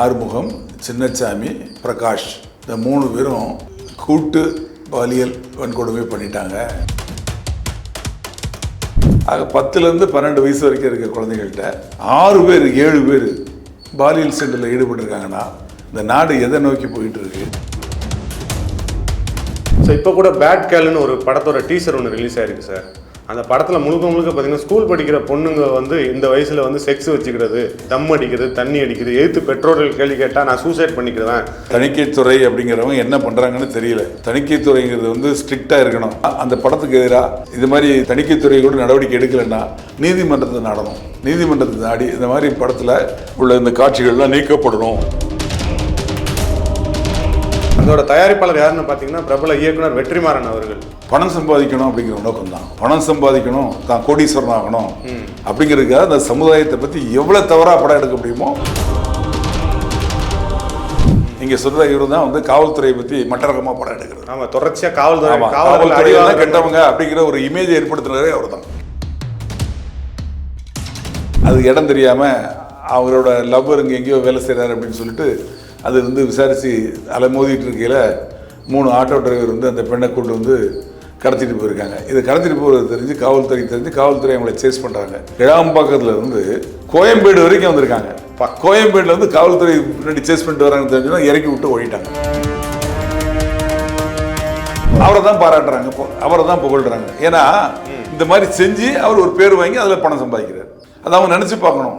ஆறுமுகம் சின்னசாமி பிரகாஷ் இந்த மூணு பேரும் கூட்டு பாலியல் வன்கொடுமை பண்ணிட்டாங்க. ஆக பத்துலேருந்து பன்னெண்டு வயசு வரைக்கும் இருக்க குழந்தைகள்கிட்ட ஆறு பேர் ஏழு பேர் பாலியல் சென்டரில் ஈடுபட்டிருக்காங்கன்னா இந்த நாடு எதை நோக்கி போயிட்டு இருக்கு ஸோ இப்போ கூட பேட் கேலுன்னு ஒரு படத்தோட டீசர் ஒன்று ரிலீஸ் ஆயிருக்கு சார். அந்த படத்தில் முழுக்க முழுக்க பார்த்தீங்கன்னா ஸ்கூல் படிக்கிற பொண்ணுங்க வந்து இந்த வயசில் வந்து செக்ஸ் வச்சுக்கிறது தம் அடிக்கிறது தண்ணி அடிக்கிறது எதிர்த்து பெற்றோர்கள் கேள்வி கேட்டால் நான் சூசைட் பண்ணிக்கிறேன் தணிக்கைத்துறை அப்படிங்கிறவங்க என்ன பண்ணுறாங்கன்னு தெரியல. தணிக்கைத்துறைங்கிறது வந்து ஸ்ட்ரிக்டாக இருக்கணும். அந்த படத்துக்கு எதிராக இது மாதிரி தணிக்கைத்துறை கூட நடவடிக்கை எடுக்கலைன்னா நீதிமன்றத்தை நாடணும். நீதிமன்றத்தை நாடி இந்த மாதிரி படத்தில் உள்ள இந்த காட்சிகள்லாம் நீக்கப்படணும். அதோட தயாரிப்பாளர் யாருன்னு பார்த்தீங்கன்னா பிரபல இயக்குனர் வெற்றிமாறன் அவர்கள். பணம் சம்பாதிக்கணும் அப்படிங்கிற நோக்கம் தான். பணம் சம்பாதிக்கணும் தான் கோடீஸ்வரன் ஆகணும் அப்படிங்கிறதுக்காக அந்த சமுதாயத்தை பற்றி எவ்வளோ தவறாக படம் எடுக்க முடியுமோ? நீங்கள் சொல்கிற இவர் தான் வந்து காவல்துறையை பற்றி மற்ற ரகமாக படம் எடுக்கிறது. ஆமாம் தொடர்ச்சியாக காவல்துறை காவல்துறை கெட்டவங்க அப்படிங்கிற ஒரு இமேஜ் ஏற்படுத்துனதே அவர் தான். அது இடம் தெரியாம அவரோட லவ்வர் இங்கே எங்கேயோ வேலை செய்கிறாரு அப்படின்னு சொல்லிட்டு அது வந்து விசாரித்து அலைமோதிட்டு இருக்கையில் மூணு ஆட்டோ டிரைவர் வந்து அந்த பெண்ணை கொண்டு வந்து கடத்திட்டு போயிருக்காங்க. இது கடத்திட்டு போகிறது தெரிஞ்சு காவல்துறை தெரிஞ்சு காவல்துறை அவங்கள சேஸ் பண்ணுறாங்க கிழாம்பாக்கத்தில் இருந்து கோயம்பேடு வரைக்கும் வந்திருக்காங்க. கோயம்பேடுல வந்து காவல்துறை முன்னாடி சேஸ் பண்ணிட்டு வராங்கன்னு தெரிஞ்சுன்னா இறக்கி விட்டு ஓடிட்டாங்க. அவரை தான் பாராட்டுறாங்க அவரை தான் புகழ்கிறாங்க ஏன்னா இந்த மாதிரி செஞ்சு அவர் ஒரு பேர் வாங்கி அதில் பணம் சம்பாதிக்கிறார். அதை அவங்க நினச்சி பார்க்கணும்.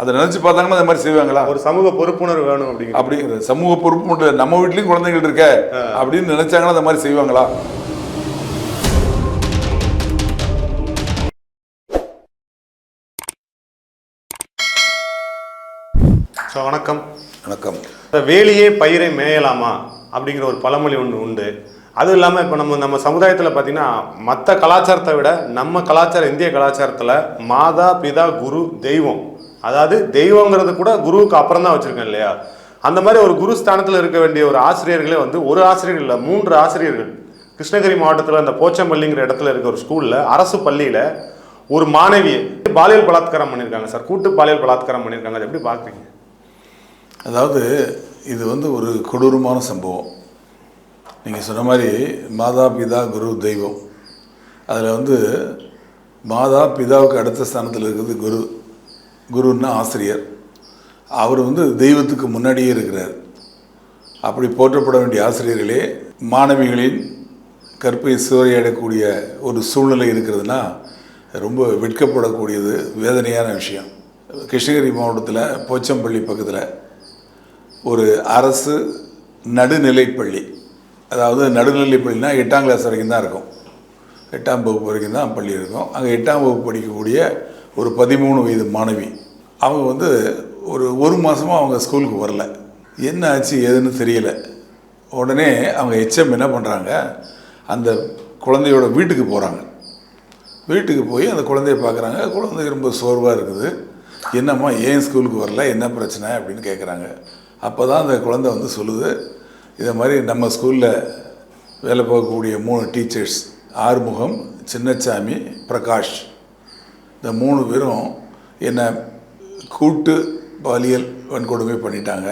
அதை நினச்சி பார்த்தாங்கன்னா அந்த மாதிரி செய்வாங்களா? ஒரு சமூக பொறுப்புணர்வு வேணும் அப்படிங்கிற அப்படிங்கிற சமூக பொறுப்பு நம்ம வீட்லயும் குழந்தைகள் இருக்க அப்படின்னு நினைச்சாங்கன்னா அந்த மாதிரி செய்வாங்களா? ஸோ வணக்கம். வணக்கம். வேலியே பயிரை மேயலாமா அப்படிங்கிற ஒரு பழமொழி ஒன்று உண்டு. அதுவும் இல்லாமல் இப்போ நம்ம நம்ம சமுதாயத்தில் பார்த்தீங்கன்னா மற்ற கலாச்சாரத்தை விட நம்ம கலாச்சாரம் இந்திய கலாச்சாரத்தில் மாதா பிதா குரு தெய்வம். அதாவது தெய்வங்கிறது கூட குருவுக்கு அப்புறம் தான் வச்சுருக்கேன் இல்லையா? அந்த மாதிரி ஒரு குரு ஸ்தானத்தில் இருக்க வேண்டிய ஒரு ஆசிரியர்களே வந்து ஒரு ஆசிரியர் இல்லை மூன்று ஆசிரியர்கள். கிருஷ்ணகிரி மாவட்டத்தில் அந்த போச்சம்பள்ளிங்கிற இடத்துல இருக்க ஒரு ஸ்கூலில் அரசு பள்ளியில் ஒரு மாணவியை பாலியல் பலாத்காரம் பண்ணியிருக்காங்க சார். கூட்டு பாலியல் பலாத்காரம் பண்ணியிருக்காங்க. அதை எப்படி பார்க்குறீங்க அதாவது இது வந்து ஒரு கொடூரமான சம்பவம். நீங்கள் சொன்ன மாதிரி மாதா பிதா குரு தெய்வம். அதில் வந்து மாதா பிதாவுக்கு அடுத்த ஸ்தானத்தில் இருக்கிறது குரு. குருன்னா ஆசிரியர். அவர் வந்து தெய்வத்துக்கு முன்னாடியே இருக்கிறார். அப்படி போற்றப்பட வேண்டிய ஆசிரியர்களே மாணவிகளின் கற்பை சூறையாடக்கூடிய ஒரு சூழ்நிலை இருக்கிறதுனா ரொம்ப வெட்கப்படக்கூடியது வேதனையான விஷயம். கிருஷ்ணகிரி மாவட்டத்தில் போச்சம்பள்ளி பக்கத்தில் ஒரு அரசு நடுநிலைப்பள்ளி அதாவது நடுநிலைப்பள்ளினா எட்டாம் கிளாஸ் வரைக்கும் தான் இருக்கும். எட்டாம் வகுப்பு வரைக்கும் தான் பள்ளி இருக்கும். அங்கே எட்டாம் வகுப்பு படிக்கக்கூடிய ஒரு பதிமூணு வயது மாணவி அவங்க வந்து ஒரு ஒரு மாதமாக அவங்க ஸ்கூலுக்கு வரல. என்ன ஆச்சு ஏதுன்னு தெரியல. உடனே அவங்க எச்எம் என்ன பண்ணுறாங்க அந்த குழந்தையோட வீட்டுக்கு போகிறாங்க வீட்டுக்கு போய் அந்த குழந்தைய பார்க்குறாங்க. குழந்தை ரொம்ப சோர்வாக இருக்குது. என்னம்மா ஏன் ஸ்கூலுக்கு வரல? என்ன பிரச்சனை? அப்படின்னு கேட்குறாங்க அப்போ தான் அந்த குழந்தை வந்து சொல்லுது இதை மாதிரி நம்ம ஸ்கூலில் வேலை பார்க்கக்கூடிய மூணு டீச்சர்ஸ் ஆறுமுகம் சின்னசாமி பிரகாஷ். இந்த மூணு பேரும் என்னை கூட்டு பாலியல் வன்கொடுமை பண்ணிட்டாங்க.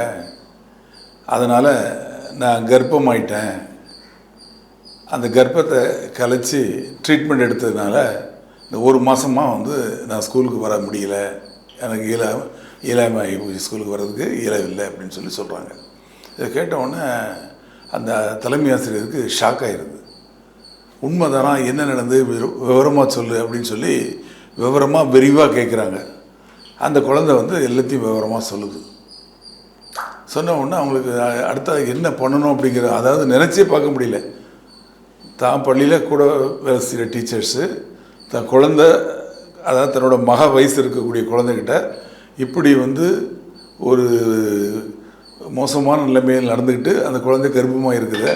அதனால் நான் கர்ப்பமாயிட்டேன். அந்த கர்ப்பத்தை கலைச்சி ட்ரீட்மெண்ட் எடுத்ததுனால இந்த ஒரு மாதமாக வந்து நான் ஸ்கூலுக்கு வர முடியல. எனக்கு இயல இயலாமல் ஆகி ஸ்கூலுக்கு வர்றதுக்கு. இயலவில்லை அப்படின்னு சொல்லி சொல்கிறாங்க இதை கேட்ட உடனே அந்த தலைமை ஆசிரியருக்கு ஷாக் ஆகிருது உண்மைதானா? என்ன நடந்து? விவரமாக சொல்லு அப்படின்னு சொல்லி விவரமாக விரிவாக கேட்குறாங்க அந்த குழந்தை வந்து எல்லாத்தையும் விவரமாக சொல்லுது. சொன்ன உடனே அவங்களுக்கு அடுத்த என்ன பண்ணணும் அப்படிங்கிற அதாவது நினச்சே பார்க்க முடியல. தான் பள்ளியில் கூட வேலை செய்கிற டீச்சர்ஸு தன் குழந்த அதாவது தன்னோட மக வயசு இருக்கக்கூடிய குழந்தைகிட்ட இப்படி வந்து ஒரு மோசமான நிலைமையில் நடந்துக்கிட்டு அந்த குழந்தை கர்ப்பமாக இருக்குது.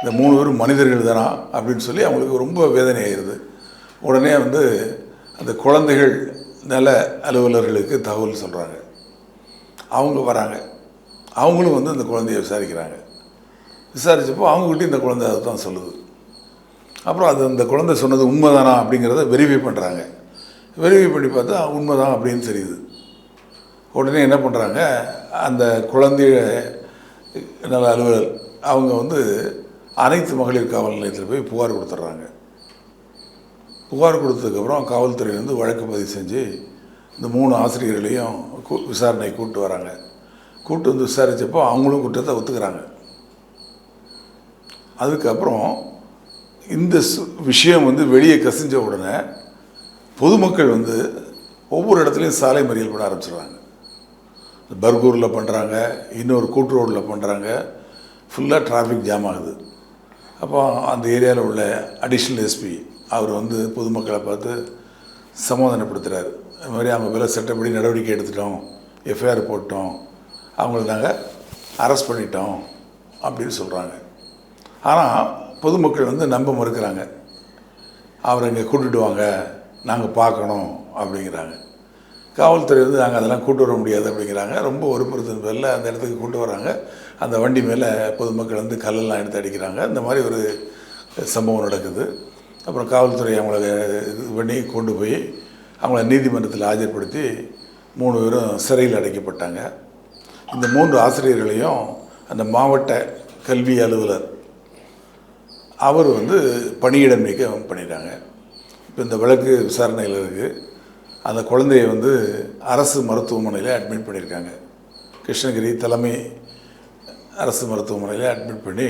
இந்த மூணு பேரும் மனிதர்கள் தானா அப்படின்னு சொல்லி அவங்களுக்கு ரொம்ப வேதனை ஆயிடுது உடனே வந்து அந்த குழந்தைகள் நல அலுவலர்களுக்கு தகவல் சொல்கிறாங்க அவங்க வராங்க. அவங்களும் வந்து அந்த குழந்தைய விசாரிக்கிறாங்க. விசாரிச்சப்போ அவங்ககிட்ட இந்த குழந்தை அதை தான் சொல்லுது. அப்புறம் அது அந்த குழந்தை சொன்னது உண்மைதானா அப்படிங்கிறத வெரிஃபை பண்ணுறாங்க வெரிஃபை பண்ணி பார்த்தா உண்மைதான் அப்படின்னு தெரியுது. உடனே என்ன பண்ணுறாங்க அந்த குழந்தைய நல அலுவலர் அவங்க வந்து அனைத்து மகளிர் காவல் நிலையத்தில் போய் புகார் கொடுத்துட்றாங்க புகார் கொடுத்ததுக்கப்புறம் காவல்துறை வந்து வழக்கு பதிவு செஞ்சு இந்த மூணு ஆசிரியர்களையும் கூ- விசாரணை கூப்பிட்டு வராங்க. கூப்பிட்டு வந்து விசாரித்தப்போ அவங்களும் குற்றத்தை ஒத்துக்கிறாங்க. அதுக்கப்புறம் இந்த விஷயம் வந்து வெளியே கசிஞ்ச உடனே பொதுமக்கள் வந்து ஒவ்வொரு இடத்துலையும் சாலை மறியல் பண்ண ஆரம்பிச்சிடுறாங்க பர்கூரில் பண்ணுறாங்க இன்னொரு கூட்டு ரோட்டில் பண்ணுறாங்க ஃபுல்லாக டிராஃபிக் ஜாம் ஆகுது. அப்போ அந்த ஏரியாவில் உள்ள அடிஷ்னல் எஸ்பி அவர் வந்து பொதுமக்களை பார்த்து சமாதானப்படுத்துகிறார் அது மாதிரி அவங்க மேலே சட்டப்படி நடவடிக்கை எடுத்துட்டோம் எஃப்ஐஆர் போட்டோம் அவங்கள நாங்கள் அரெஸ்ட் பண்ணிட்டோம் அப்படின்னு சொல்கிறாங்க ஆனால் பொதுமக்கள் வந்து நம்ப மறுக்கிறாங்க. அவரை இங்கே கூட்டிட்டு வாங்க நாங்கள் பார்க்கணும் அப்படிங்கிறாங்க. காவல்துறை வந்து நாங்கள் அதெல்லாம் கூட்டு வர முடியாது அப்படிங்கிறாங்க. ரொம்ப ஒருபுறத்தின் பேரில் அந்த இடத்துக்கு கூட்டு வராங்க. அந்த வண்டி மேலே பொதுமக்கள் வந்து கல்லெல்லாம் எடுத்து அடிக்கிறாங்க. இந்த மாதிரி ஒரு சம்பவம் நடக்குது. அப்புறம் காவல்துறை அவங்கள இது பண்ணி கொண்டு போய் அவங்கள நீதிமன்றத்தில் ஆஜர்படுத்தி மூணு பேரும் சிறையில் அடைக்கப்பட்டாங்க. இந்த மூன்று ஆசிரியர்களையும் அந்த மாவட்ட கல்வி அலுவலர் அவர் வந்து பணியிட நீக்கம் பண்ணிட்டாங்க. இப்போ இந்த வழக்கு விசாரணையில் இருக்குது அந்த குழந்தைய வந்து அரசு மருத்துவமனையில் அட்மிட் பண்ணியிருக்காங்க. கிருஷ்ணகிரி தலைமை அரசு மருத்துவமனையில் அட்மிட் பண்ணி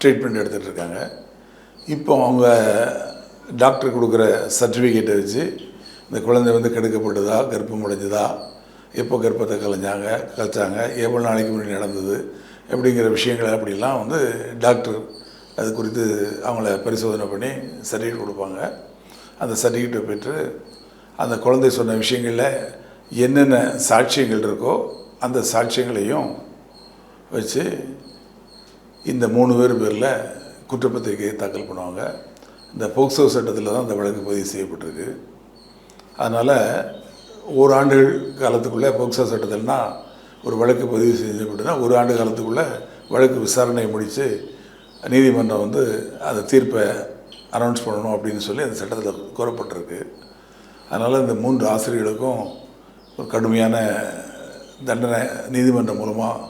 ட்ரீட்மெண்ட் எடுத்துகிட்டு இருக்காங்க. இப்போ அவங்க டாக்டர் கொடுக்குற சர்டிஃபிகேட்டை வச்சு இந்த குழந்தை வந்து கெடுக்கப்பட்டதா கர்ப்பம் அடைஞ்சதா எப்போ கர்ப்பத்தை கலைஞ்சாங்க கலைச்சாங்க எவ்வளோ நாளைக்கு முன்னாடி நடந்தது அப்படிங்கிற விஷயங்களை அப்படிலாம் வந்து டாக்டர் அது குறித்து அவங்கள பரிசோதனை பண்ணி சர்டிஃபிகேட் கொடுப்பாங்க. அந்த சர்டிஃபிகேட்டை பெற்று அந்த குழந்தை சொன்ன விஷயங்களில் என்னென்ன சாட்சியங்கள் இருக்கோ அந்த சாட்சியங்களையும் வச்சு இந்த மூணு பேர் பேரில் குற்றப்பத்திரிகையை தாக்கல் பண்ணுவாங்க. இந்த போக்சோ சட்டத்தில் தான் இந்த வழக்கு பதிவு செய்யப்பட்டிருக்கு. அதனால் ஓராண்டு காலத்துக்குள்ளே போக்சோ சட்டத்தில்னா ஒரு வழக்கு பதிவு செய்யப்பட்டுனா ஒரு ஆண்டு காலத்துக்குள்ளே வழக்கு விசாரணை முடித்து நீதிமன்றம் வந்து அந்த தீர்ப்பை அனௌன்ஸ் பண்ணணும் அப்படின்னு சொல்லி அந்த சட்டத்தில் கூறப்பட்டிருக்கு அதனால் இந்த மூன்று ஆசிரியர்களுக்கும் ஒரு கடுமையான தண்டனை நீதிமன்றம் மூலமாக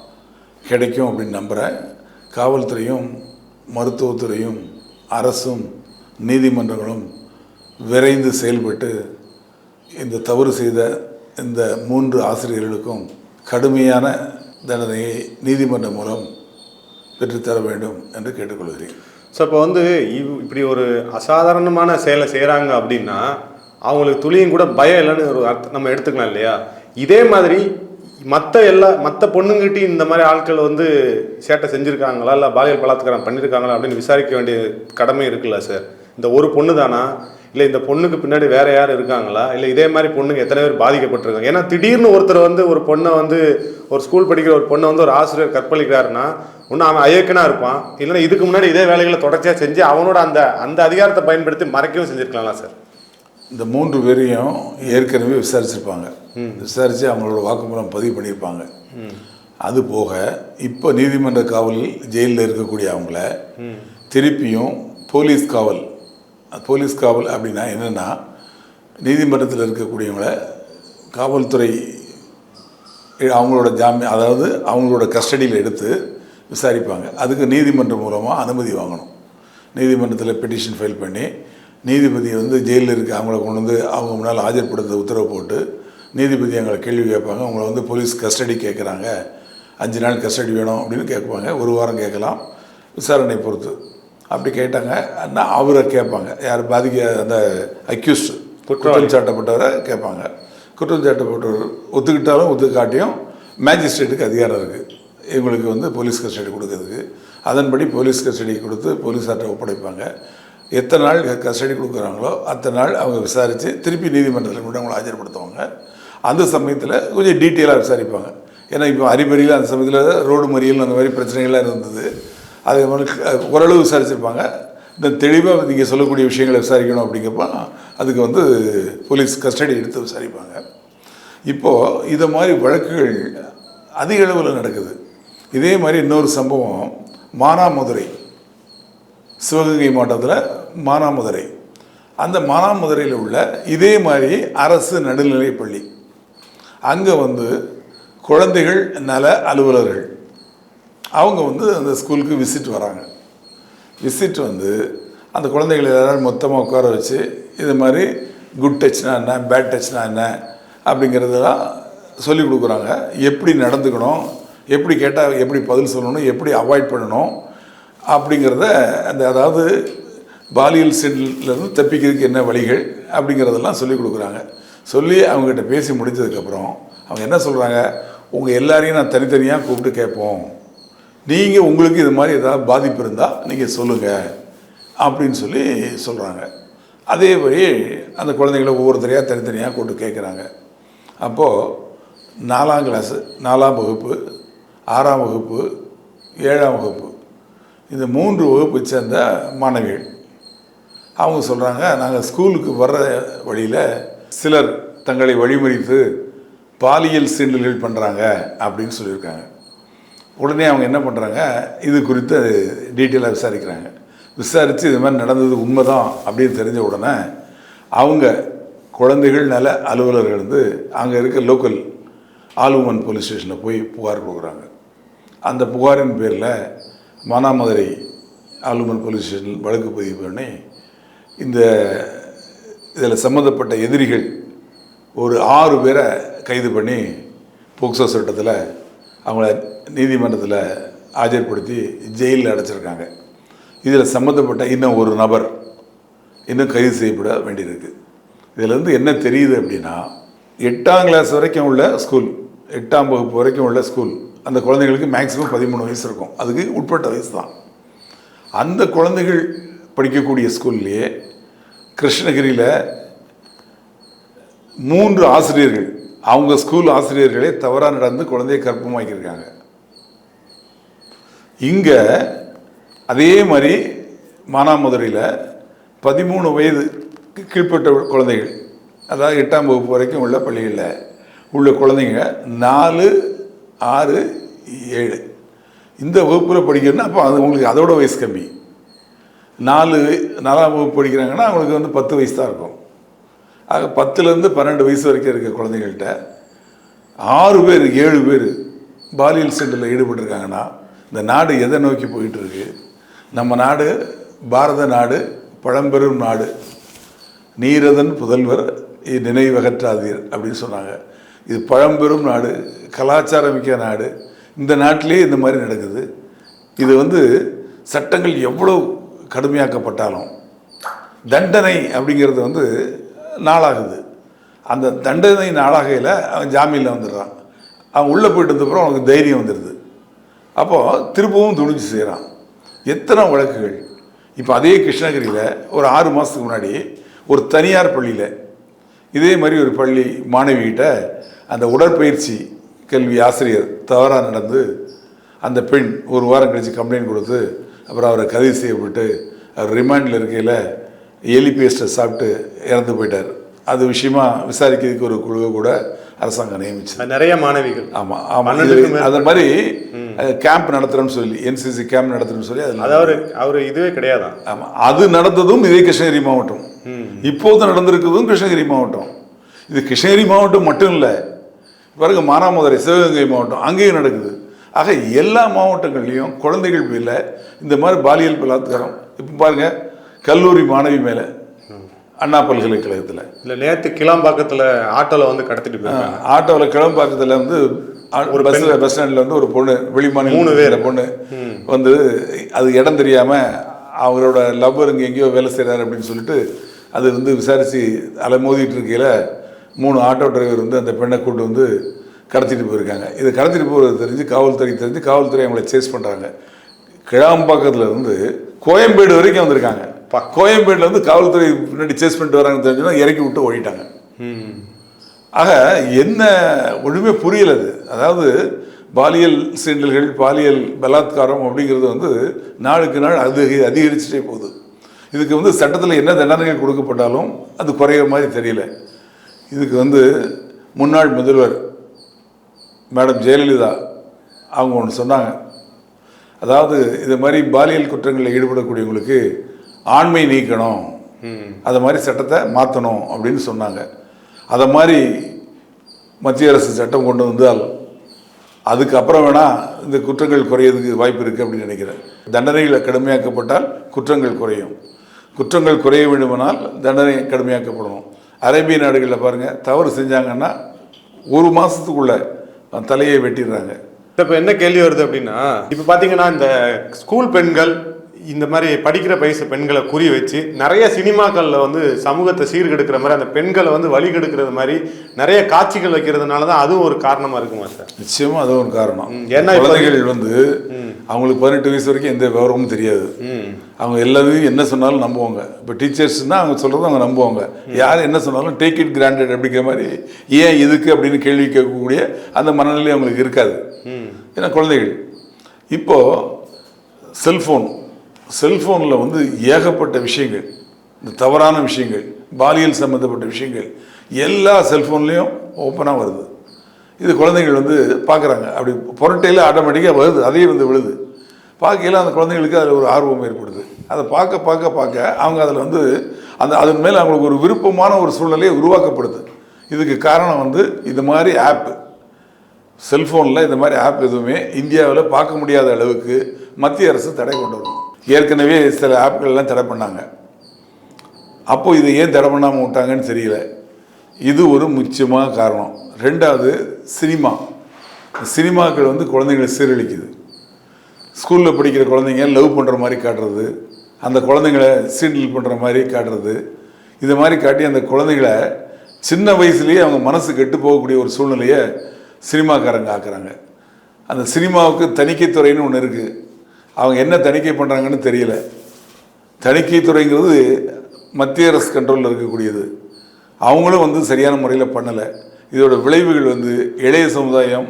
கிடைக்கும் அப்படின்னு நம்புகிறேன் காவல்துறையும் மருத்துவத்துறையும் அரசும் நீதிமன்றங்களும் விரைந்து செயல்பட்டு இந்த தவறு செய்த இந்த மூன்று ஆசிரியர்களுக்கும் கடுமையான தண்டனையை நீதிமன்றம் மூலம் பெற்றுத்தர வேண்டும் என்று கேட்டுக்கொள்கிறேன். ஸோ இப்போ வந்து இவ் இப்படி ஒரு அசாதாரணமான செயலை செய்கிறாங்க அப்படின்னா அவங்களுக்கு துளியும் கூட பயம் இல்லைன்னு ஒரு அர்த்தம் நம்ம எடுத்துக்கலாம் இல்லையா? இதே மாதிரி மற்ற எல்லா மற்ற பொண்ணுங்கிட்டையும் இந்த மாதிரி ஆட்கள் வந்து சேட்டை செஞ்சுருக்காங்களா? இல்லை பாலியல் பலாத்காரம் பண்ணியிருக்காங்களா அப்படின்னு விசாரிக்க வேண்டிய கடமை இருக்குல்ல சார் இந்த ஒரு பொண்ணு தானா இல்லை இந்த பொண்ணுக்கு பின்னாடி வேற யார் இருக்காங்களா? இல்லை இதே மாதிரி பொண்ணுங்க எத்தனை பேர் பாதிக்கப்பட்டிருக்காங்க? ஏன்னா திடீர்னு ஒருத்தர் வந்து ஒரு பொண்ணை வந்து ஒரு ஸ்கூல் படிக்கிற ஒரு பொண்ணை வந்து ஒரு ஆசிரியர் கற்பழிக்கிறாருன்னா ஒன்று அவன் அயக்கனாக இருப்பான். இல்லைன்னா இதுக்கு முன்னாடி இதே வேலைகளை தொடர்ச்சியாக செஞ்சு அவனோட அந்த அந்த அதிகாரத்தை பயன்படுத்தி மறைக்கவும் செஞ்சுருக்கலாம் சார் இந்த மூன்று பேரையும் ஏற்கனவே விசாரிச்சிருப்பாங்க. விசாரித்து அவங்களோட வாக்குமூலம் பதிவு பண்ணியிருப்பாங்க. அது போக இப்போ நீதிமன்ற காவலில் ஜெயிலில் இருக்கக்கூடிய அவங்கள திருப்பியும் போலீஸ் காவல் போலீஸ் காவல் அப்படின்னா என்னென்னா நீதிமன்றத்தில் இருக்கக்கூடியவங்கள காவல்துறை அவங்களோட ஜாமீன் அதாவது அவங்களோட கஸ்டடியில் எடுத்து விசாரிப்பாங்க. அதுக்கு நீதிமன்றம் மூலமாக அனுமதி வாங்கணும். நீதிமன்றத்தில் பெட்டிஷன் ஃபைல் பண்ணி நீதிபதி வந்து ஜெயிலில் இருக்க அவங்கள கொண்டு வந்து அவங்க முன்னால் ஆஜர்படுத்த உத்தரவு போட்டு நீதிபதி அவங்களை கேள்வி கேட்பாங்க. அவங்கள வந்து போலீஸ் கஸ்டடி கேட்குறாங்க. அஞ்சு நாள் கஸ்டடி வேணும் அப்படின்னு கேட்பாங்க. ஒரு வாரம் கேட்கலாம். விசாரணை பொறுத்து. அப்படி கேட்டாங்க. அண்ணா அவரை கேட்பாங்க. யார் பாதிக்க அந்த அக்யூஸ்ட் குற்றம் சாட்டப்பட்டவரை கேட்பாங்க. குற்றம் சாட்டப்பட்டவர் ஒத்துக்கிட்டாலும் ஒத்துக்காட்டியும் மேஜிஸ்ட்ரேட்டுக்கு அதிகாரம் இருக்குது இவங்களுக்கு வந்து போலீஸ் கஸ்டடி கொடுக்கறதுக்கு. அதன்படி போலீஸ் கஸ்டடி கொடுத்து போலீஸார்ட்ட ஒப்படைப்பாங்க. எத்தனை நாள் கஸ்டடி கொடுக்குறாங்களோ அத்தனை நாள் அவங்க விசாரித்து திருப்பி நீதிமன்றத்தில் கூட அவங்களை ஆஜர்படுத்துவாங்க. அந்த சமயத்தில் கொஞ்சம் டீட்டெயிலாக விசாரிப்பாங்க. ஏன்னா இப்போ அரிபரியில் அந்த சமயத்தில் ரோடு மறியல் அந்த மாதிரி பிரச்சனைகள்லாம் இருந்தது. அது மாதிரி ஓரளவு விசாரிச்சிருப்பாங்க. இந்த தெளிவாக நீங்கள் சொல்லக்கூடிய விஷயங்களை விசாரிக்கணும் அப்படிங்கப்போ அதுக்கு வந்து போலீஸ் கஸ்டடி எடுத்து விசாரிப்பாங்க. இப்போது இதை மாதிரி வழக்குகள் அதிக அளவில் நடக்குது. இதே மாதிரி இன்னொரு சம்பவம் மானாமதுரை. சிவகங்கை மாவட்டத்தில் மானாமதுரை. அந்த மானாமதுரையில் உள்ள இதே மாதிரி அரசு நடுநிலைப் பள்ளி. அங்கே வந்து குழந்தைகள் நல அலுவலர்கள் அவங்க வந்து அந்த ஸ்கூலுக்கு விசிட் வராங்க. விசிட் வந்து அந்த குழந்தைகளை எல்லோரும் மொத்தமாக உட்கார வச்சு இது மாதிரி குட் டச்னா என்ன பேட் டச்னா என்ன அப்படிங்கிறதெல்லாம் சொல்லி கொடுக்குறாங்க. எப்படி நடந்துக்கணும் எப்படி கேட்டால் எப்படி பதில் சொல்லணும் எப்படி அவாய்ட் பண்ணணும் அப்படிங்கிறத அந்த அதாவது பாலியல் செல்லிருந்து தப்பிக்கிறதுக்கு என்ன வழிகள் அப்படிங்கிறதெல்லாம் சொல்லி கொடுக்குறாங்க. சொல்லி அவங்ககிட்ட பேசி முடிஞ்சதுக்கப்புறம் அவங்க என்ன சொல்கிறாங்க உங்கள் எல்லாரையும் நான் தனித்தனியாக கூப்பிட்டு கேட்போம். நீங்கள் உங்களுக்கு இது மாதிரி ஏதாவது பாதிப்பு இருந்தால் நீங்கள் சொல்லுங்கள் அப்படின்னு சொல்லி சொல்கிறாங்க அதே மாதிரி அந்த குழந்தைங்களை ஒவ்வொருத்தரையாக தனித்தனியாக கூப்பிட்டு கேட்குறாங்க. அப்போது நாலாம் கிளாஸு நாலாம் வகுப்பு ஆறாம் வகுப்பு ஏழாம் வகுப்பு இந்த மூன்று வகுப்பை சேர்ந்த மாணவிகள். அவங்க சொல்கிறாங்க நாங்கள் ஸ்கூலுக்கு வர்ற வழியில் சிலர் தங்களை வழிமறித்து பாலியல் சீண்டல்கள் பண்ணுறாங்க அப்படின்னு சொல்லியிருக்காங்க. உடனே அவங்க என்ன பண்ணுறாங்க இது குறித்து டீட்டெயிலாக விசாரிக்கிறாங்க. விசாரித்து இது மாதிரி நடந்தது உண்மைதான் அப்படின்னு தெரிஞ்ச உடனே அவங்க குழந்தைகள் நல அலுவலர்கள் வந்து அங்கே இருக்க லோக்கல் ஆலுமன் போலீஸ் ஸ்டேஷனில் போய் புகார் கொடுக்குறாங்க. அந்த புகாரின் பேரில் மானாமதுரை ஆலுமன் போலீஸ் ஸ்டேஷன் வழக்கு பதிவு பண்ணி இந்த இதில் சம்மந்தப்பட்ட எதிரிகள் ஒரு ஆறு பேரை கைது பண்ணி போக்சோ சட்டத்தில் அவங்கள நீதிமன்றத்தில் ஆஜர்படுத்தி ஜெயிலில் அடைச்சிருக்காங்க. இதில் சம்மந்தப்பட்ட இன்னும் ஒரு நபர் இன்னும் கைது செய்யப்பட வேண்டியிருக்கு. இதிலேருந்து என்ன தெரியுது அப்படின்னா எட்டாம் கிளாஸ் வரைக்கும் உள்ள ஸ்கூல் எட்டாம் வகுப்பு வரைக்கும் உள்ள ஸ்கூல் அந்த குழந்தைங்களுக்கு மேக்ஸிமம் பதிமூணு வயசு இருக்கும். அதுக்கு உட்பட்ட வயசு தான். அந்த குழந்தைகள் படிக்கக்கூடிய ஸ்கூல்லையே கிருஷ்ணகிரியில் மூன்று ஆசிரியர்கள் அவங்க ஸ்கூல் ஆசிரியர்களே தவறாக நடந்து குழந்தையை கற்பமாக்கியிருக்காங்க. இங்கே அதே மாதிரி மானாமதுரையில் பதிமூணு வயதுக்கு கீழ்ப்பட்ட குழந்தைகள் அதாவது எட்டாம் வகுப்பு வரைக்கும் உள்ள பள்ளிகளில் உள்ள குழந்தைங்க நாலு ஆறு ஏழு. இந்த வகுப்பில் படிக்கணும்னா அப்போ அது உங்களுக்கு அதோட வயசு கம்மி. நாலு நாலாம் வகுப்பு படிக்கிறாங்கன்னா அவங்களுக்கு வந்து பத்து வயசு தான் இருக்கும். ஆக பத்துலேருந்து பன்னெண்டு வயசு வரைக்கும் இருக்க குழந்தைகள்கிட்ட ஆறு பேர் ஏழு பேர் பாலியல் சென்டரில் ஈடுபட்டிருக்காங்கன்னா இந்த நாடு எதை நோக்கி போயிட்டு இருக்கு நம்ம நாடு பாரத நாடு பழம்பெரும் நாடு. நீரதன் புதல்வர் நினைவகற்றாதீர் அப்படின்னு சொன்னாங்க. இது பழம்பெரும் நாடு கலாச்சாரமிக்க நாடு. இந்த நாட்டிலே இந்த மாதிரி நடக்குது. இது வந்து சட்டங்கள் எவ்வளோ கடுமையாக்கப்பட்டாலும் தண்டனை அப்படிங்கிறது வந்து நாளாகுது. அந்த தண்டனை நாளாகையில் அவன் ஜாமீனில் வந்துடுறான். அவன் உள்ளே போயிட்டு வந்தப்புறம் அவனுக்கு தைரியம் வந்துடுது. அப்போது திரும்பவும் துணிஞ்சு செய்கிறான் எத்தனை வழக்குகள்? இப்போ அதே கிருஷ்ணகிரியில் ஒரு ஆறு மாதத்துக்கு முன்னாடி ஒரு தனியார் பள்ளியில் இதே மாதிரி ஒரு பள்ளி மாணவிகிட்ட அந்த உடற்பயிற்சி கல்வி ஆசிரியர் தவறாக நடந்து அந்த பெண் ஒரு வாரம் கழித்து கம்ப்ளைண்ட் கொடுத்து அப்புறம் அவரை கைது செய்யப்பட்டு அவர் ரிமாண்டில் இருக்கையில் எலி பேஸ்ட்டை சாப்பிட்டு இறந்து போயிட்டார். அது விஷயமா விசாரிக்கிறதுக்கு ஒரு குழுவை கூட அரசாங்கம் நியமிச்சு நிறைய மாணவிகள். ஆமாம் ஆமாம் அது மாதிரி கேம்ப் நடத்துகிறோன்னு சொல்லி என்சிசி கேம்ப் நடத்துகிறோன்னு சொல்லி அது அவரு அவர் இதுவே கிடையாதான் ஆமாம் அது நடந்ததும் இதே கிருஷ்ணகிரி மாவட்டம். இப்போது நடந்திருக்கிறதும் கிருஷ்ணகிரி மாவட்டம். இது கிருஷ்ணகிரி மாவட்டம் மட்டும் இல்லை பாருங்க மானாமதுரை சிவகங்கை மாவட்டம் அங்கேயும் நடக்குது. ஆக எல்லா மாவட்டங்கள்லேயும் குழந்தைகள் பேரில் இந்த மாதிரி பாலியல் பலாத்காரம் இப்போ பாருங்க கல்லூரி மாணவி மேலே அண்ணா பல்கலைக்கழகத்தில் இல்ல நேத்து கிளாம்பாக்கத்துல ஆட்டோல வந்து கடத்திட்டு போயிருக்காங்க. ஆட்டோவில் கிளம்பாக்கத்தில் வந்து ஒரு பஸ் பஸ் ஸ்டாண்டில் வந்து ஒரு பொண்ணு வெளிமாநில மூணு பேர். பொண்ணு வந்து அது இடம் தெரியாமல் அவரோட லவ்வருங்க எங்கேயோ வேலை செய்கிறாரு அப்படின்னு சொல்லிட்டு அது வந்து விசாரித்து அலை மோதிட்டு இருக்கையில் மூணு ஆட்டோ டிரைவர் வந்து அந்த பெண்ணை கூட்டு வந்து கடத்திட்டு போயிருக்காங்க. இது கடத்திட்டு போகிறது தெரிஞ்சு காவல்துறை தெரிஞ்சு காவல்துறை அவங்கள சேஸ் பண்ணுறாங்க கிளாம்பாக்கத்தில் இருந்து கோயம்பேடு வரைக்கும் வந்திருக்காங்க. கோயம்பேடுல வந்து காவல்துறை பின்னாடி சேஸ் பண்ணிட்டு வராங்கன்னு தெரிஞ்சுன்னா இறக்கி விட்டு ஓடிட்டாங்க. ம். ஆக என்ன ஒன்றுமே புரியல அது. அதாவது பாலியல் சீண்டல்கள் பாலியல் பலாத்காரம் அப்படிங்கிறது வந்து நாளுக்கு நாள் அதிக அதிகரிச்சுட்டே போகுது. இதுக்கு வந்து சட்டத்தில் என்ன தண்டனைகள் கொடுக்கப்பட்டாலும் அது குறையிற மாதிரி தெரியல. இதுக்கு வந்து முன்னாள் முதல்வர் மேடம் ஜெயலலிதா அவங்க ஒன்று சொன்னாங்க. அதாவது இது மாதிரி பாலியல் குற்றங்களில் ஈடுபடக்கூடியவங்களுக்கு ஆண்மை நீக்கணும். அதை மாதிரி சட்டத்தை மாற்றணும் அப்படின்னு சொன்னாங்க. அதை மாதிரி மத்திய அரசு சட்டம் கொண்டு வந்தால் அதுக்கப்புறம் வேணால் இந்த குற்றங்கள் குறையிறதுக்கு வாய்ப்பு இருக்குது அப்படின்னு நினைக்கிறேன். தண்டனைகளை கடுமையாக்கப்பட்டால் குற்றங்கள் குறையும். குற்றங்கள் குறைய வேண்டுமானால் தண்டனை கடுமையாக்கப்படணும். அரேபிய நாடுகளில் பாருங்கள் தவறு செஞ்சாங்கன்னா ஒரு மாதத்துக்குள்ளே தலையை வெட்டிடுறாங்க. இப்போ என்ன கேள்வி வருது அப்படின்னா இப்போ பார்த்தீங்கன்னா இந்த ஸ்கூல் பெண்கள் இந்த மாதிரி படிக்கிற வயசு பெண்களை குறி வச்சு நிறைய சினிமாக்களில் வந்து சமூகத்தை சீர்கெடுக்கிற மாதிரி அந்த பெண்களை வந்து வழி கெடுக்கிறது மாதிரி நிறைய காட்சிகள் வைக்கிறதுனால தான் அதுவும் ஒரு காரணமா இருக்குமா சார்? நிச்சயமா அது ஒரு காரணம். ஏன்னா குழந்தைகள் வந்து அவங்களுக்கு பதினெட்டு வயசு வரைக்கும் எந்த விவரமும் தெரியாது. அவங்க எல்லாத்தையும் என்ன சொன்னாலும் நம்புவாங்க. இப்போ டீச்சர்ஸ்னா அவங்க சொல்கிறத அவங்க நம்புவாங்க. யார் என்ன சொன்னாலும் டேக் இட் கிராண்டட் அப்படிங்கிற மாதிரி ஏன் இதுக்கு அப்படின்னு கேள்வி கேட்கக்கூடிய அந்த மனநிலை அவங்களுக்கு இருக்காது. ஏன்னா குழந்தைகள். இப்போது செல்ஃபோன் செல்ஃபோனில் வந்து ஏகப்பட்ட விஷயங்கள் இந்த தவறான விஷயங்கள் பாலியல் சம்மந்தப்பட்ட விஷயங்கள் எல்லா செல்ஃபோன்லேயும் ஓப்பனாக வருது. இது குழந்தைகள் வந்து பார்க்குறாங்க அப்படி புரட்டையில் ஆட்டோமேட்டிக்காக வருது. அதே வந்து விழுது. பார்க்கையில அந்த குழந்தைங்களுக்கு அதில் ஒரு ஆர்வம் ஏற்படுது. அதை பார்க்க பார்க்க பார்க்க அவங்க அதில் வந்து அந்த அதன் மேலே அவங்களுக்கு ஒரு விருப்பமான ஒரு சூழ்நிலையை உருவாக்கப்படுது. இதுக்கு காரணம் வந்து இது மாதிரி ஆப்பு செல்ஃபோனில் இந்த மாதிரி ஆப் எதுவுமே இந்தியாவில் பார்க்க முடியாத அளவுக்கு மத்திய அரசு தடை கொண்டு வரும் ஏற்கனவே சில ஆப்கள்லாம் தடை பண்ணாங்க. அப்போது இதை ஏன் தடை பண்ணாமல் விட்டாங்கன்னு தெரியல. இது ஒரு முக்கியமான காரணம். ரெண்டாவது சினிமா. சினிமாக்கள் வந்து குழந்தைங்களை சீரழிக்குது. ஸ்கூலில் படிக்கிற குழந்தைங்க லவ் பண்ணுற மாதிரி காட்டுறது அந்த குழந்தைங்கள சீண்டில் பண்ணுற மாதிரி காட்டுறது இது மாதிரி காட்டி அந்த குழந்தைங்களை சின்ன வயசுலேயே அவங்க மனசு கெட்டு போகக்கூடிய ஒரு சூழ்நிலையை சினிமாக்காரங்க ஆக்குறாங்க. அந்த சினிமாவுக்கு தணிக்கைத்துறைன்னு ஒன்று இருக்குது அவங்க என்ன தணிக்கை பண்ணுறாங்கன்னு தெரியல. தணிக்கைத்துறைங்கிறது மத்திய அரசு கண்ட்ரோலில் இருக்கக்கூடியது. அவங்களும் வந்து சரியான முறையில் பண்ணலை. இதோட விளைவுகள் வந்து இளைய சமுதாயம்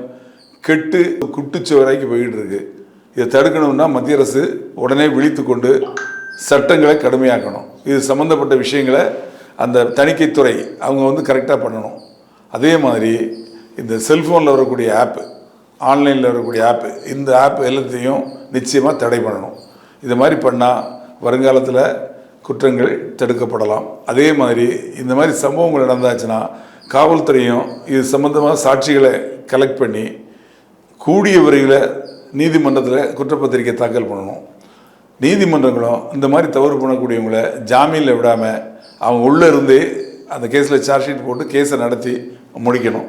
கெட்டு குட்டுச்சுவராய்க்கு போய்கிட்டு இருக்கு இதை தடுக்கணும்னா மத்திய அரசு உடனே விழித்து கொண்டு சட்டங்களை கடுமையாக்கணும். இது சம்மந்தப்பட்ட விஷயங்களை அந்த தணிக்கைத்துறை அவங்க வந்து கரெக்டாக பண்ணணும். அதே மாதிரி இந்த செல்ஃபோனில் வரக்கூடிய ஆப்பு ஆன்லைனில் வரக்கூடிய ஆப்பு இந்த ஆப் எல்லாத்தையும் நிச்சயமாக தடை பண்ணணும். இது மாதிரி பண்ணால் வருங்காலத்தில் குற்றங்கள் தடுக்கப்படலாம். அதே மாதிரி இந்த மாதிரி சம்பவங்கள் நடந்தாச்சுன்னா காவல்துறையும் இது சம்மந்தமாக சாட்சிகளை கலெக்ட் பண்ணி கூடிய விரைவில் நீதிமன்றத்தில் குற்றப்பத்திரிக்கை தாக்கல் பண்ணணும். நீதிமன்றங்களும் இந்த மாதிரி தவறு பண்ணக்கூடியவங்களை ஜாமீனில் விடாமல் அவங்க உள்ளே இருந்தே அந்த கேஸில் சார்ஜ் ஷீட் போட்டு கேஸை நடத்தி முடிக்கணும்.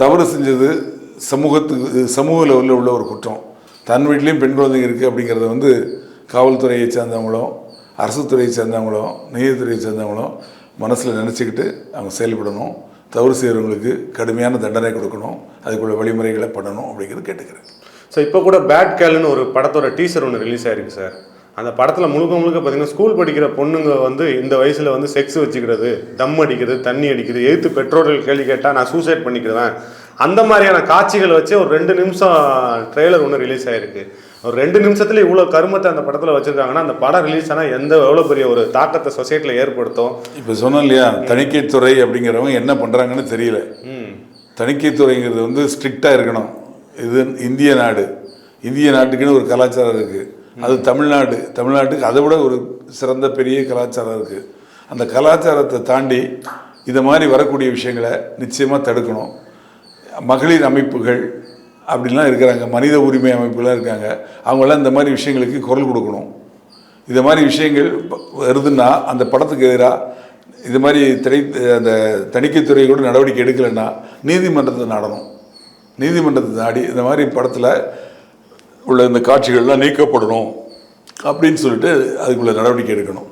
தவறு செஞ்சது சமூகத்துக்கு சமூக லெவலில் உள்ள ஒரு குற்றம். தன் வீட்லேயும் பெண் குழந்தைங்க இருக்குது அப்படிங்கிறத வந்து காவல்துறையை சேர்ந்தவங்களும் அரசு துறையை சேர்ந்தவங்களும் நீதித்துறையை சேர்ந்தவங்களும் மனசில் நினச்சிக்கிட்டு அவங்க செயல்படணும். தவறு செய்கிறவங்களுக்கு கடுமையான தண்டனை கொடுக்கணும். அதுக்குள்ள வழிமுறைகளை பண்ணணும் அப்படிங்கிறது கேட்டுக்கிறேன். ஸோ இப்போ கூட பேட் கேலுன்னு ஒரு படத்தோட டீசர் ஒன்று ரிலீஸ் ஆயிருக்கு சார். அந்த படத்தில் முழுக்க முழுக்க பார்த்தீங்கன்னா ஸ்கூல் படிக்கிற பொண்ணுங்க வந்து இந்த வயசில் வந்து செக்ஸ் வச்சுக்கிறது தம் அடிக்கிறது தண்ணி அடிக்கிறது எழுத்து பெற்றோர்கள் கேள்வி கேட்டால் நான் சூசைட் பண்ணிக்கிறேன். அந்த மாதிரியான காட்சிகள் வச்சு ஒரு ரெண்டு நிமிஷம் ட்ரெய்லர் ஒன்று ரிலீஸ் ஆயிருக்கு. ஒரு ரெண்டு நிமிஷத்துல இவ்வளோ கருமத்தை அந்த படத்தில் வச்சுருக்காங்கன்னா அந்த படம் ரிலீஸ் ஆனால் எந்த எவ்வளோ பெரிய ஒரு தாக்கத்தை சொசைட்டியில் ஏற்படுத்தும்? இப்போ சொன்னோம் இல்லையா தணிக்கைத்துறை அப்படிங்கிறவங்க என்ன பண்ணுறாங்கன்னு தெரியல. தணிக்கைத்துறைங்கிறது வந்து ஸ்ட்ரிக்டாக இருக்கணும். இது இந்திய நாடு. இந்திய நாட்டுக்குன்னு ஒரு கலாச்சாரம் இருக்குது அது தமிழ்நாடு. தமிழ்நாட்டுக்கு அதை விட ஒரு சிறந்த பெரிய கலாச்சாரம் இருக்குது அந்த கலாச்சாரத்தை தாண்டி இதை மாதிரி வரக்கூடிய விஷயங்களை நிச்சயமாக தடுக்கணும். மகளிர் அமைப்புகள் அப்படிலாம் இருக்கிறாங்க. மனித உரிமை அமைப்புலாம் இருக்காங்க. அவங்களாம் இந்த மாதிரி விஷயங்களுக்கு குரல் கொடுக்கணும். இது மாதிரி விஷயங்கள் வருதுன்னா அந்த படத்துக்கு எதிராக இது மாதிரி திரை அந்த தணிக்கைத்துறை கூட நடவடிக்கை எடுக்கலைன்னா நீதிமன்றத்தை நாடணும். நீதிமன்றத்தை நாடி இந்த மாதிரி படத்தில் உள்ள இந்த காட்சிகள்லாம் நீக்கப்படணும் அப்படின்னு சொல்லிட்டு அதுக்குள்ள நடவடிக்கை எடுக்கணும்.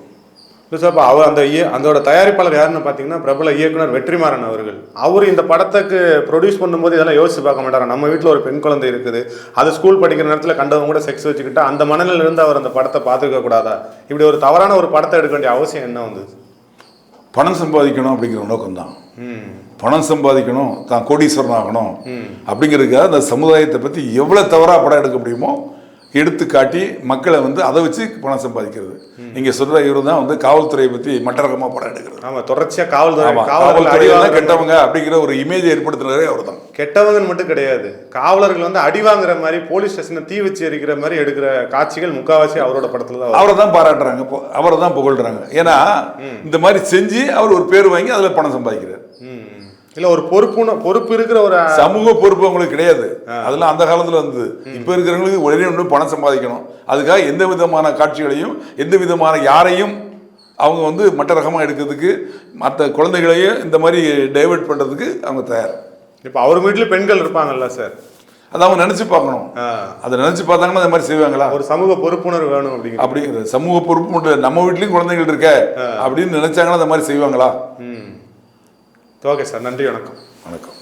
இல்லை சார் இப்போ அவர் அந்த அதோட தயாரிப்பாளர் யாருன்னு பார்த்தீங்கன்னா பிரபல இயக்குனர் வெற்றிமாறன் அவர்கள். அவர் இந்த படத்துக்கு ப்ரொடியூஸ் பண்ணும்போது இதெல்லாம் யோசிச்சு பார்க்க மாட்டாரா? நம்ம வீட்டில் ஒரு பெண் குழந்தை இருக்குது. அது ஸ்கூல் படிக்கிற நேரத்தில் கண்டவங்க கூட செக்ஸ் வச்சுக்கிட்டா அந்த மனநிலையில இருந்து அவர் அந்த படத்தை பார்த்துக்க கூடாதா? இப்படி ஒரு தவறான ஒரு படத்தை எடுக்க வேண்டிய அவசியம் என்ன வந்து? பணம் சம்பாதிக்கணும் அப்படிங்கிற நோக்கம்தான் ம் பணம் சம்பாதிக்கணும் தான் கோடீஸ்வரன் ஆகணும். அப்படிங்கிறதுக்காக அந்த சமுதாயத்தை பற்றி எவ்வளோ தவறாக படம் எடுக்க முடியுமோ எடுத்து காட்டி மக்களை வந்து அதை வச்சு பணம் சம்பாதிக்கிறது. நீங்கள் சொல்கிற இவர் தான் வந்து காவல்துறையை பற்றி மட்டரகமாக படம் எடுக்கிறது. ஆமா தொடர்ச்சியா காவல்துறை காவல்துறை கெட்டவங்க அப்படிங்கிற ஒரு இமேஜ் ஏற்படுத்துனதே அவர் தான் கெட்டவங்கன்னு மட்டும் கிடையாது. காவலர்கள் வந்து அடி வாங்குற மாதிரி போலீஸ் ஸ்டேஷனை தீ வச்சு எரிக்கிற மாதிரி எடுக்கிற காட்சிகள் முக்காவாசி அவரோட படத்துல தான். அவரை தான் பாராட்டுறாங்க அவரை தான் புகழ்றாங்க. ஏன்னா இந்த மாதிரி செஞ்சு அவர் ஒரு பேர் வாங்கி அதில் பணம் சம்பாதிக்கிறார். இல்ல ஒரு பொறுப்புன பொறுப்பு இருக்கிற ஒரு சமூக பொறுப்பு அவங்களுக்கு கிடையாது. அதெல்லாம் அந்த காலத்துல இருந்தது இப்ப இருக்கிறவங்களுக்கு உடனே ஒன்று பணம் சம்பாதிக்கணும். அதுக்காக எந்த விதமான காட்சிகளையும் எந்த விதமான யாரையும் அவங்க வந்து மட்ட ரகமாக எடுக்கிறதுக்கு மற்ற குழந்தைகளையும் இந்த மாதிரி டைவர்ட் பண்ணுறதுக்கு அவங்க தயார். இப்ப அவர் வீட்டுல பெண்கள் இருப்பாங்கல்ல சார்? அதை அவங்க நினச்சி பார்க்கணும். அதை நினச்சி பார்த்தாங்கன்னா அந்த மாதிரி செய்வாங்களா? ஒரு சமூக பொறுப்புணர்வு வேணும் அப்படிங்கிற அப்படிங்கிறது சமூக பொறுப்பு நம்ம வீட்லேயும் குழந்தைகள் இருக்க அப்படின்னு நினைச்சாங்கன்னா அந்த மாதிரி செய்வாங்களா? ஓகே சார் நன்றி வணக்கம். வணக்கம்.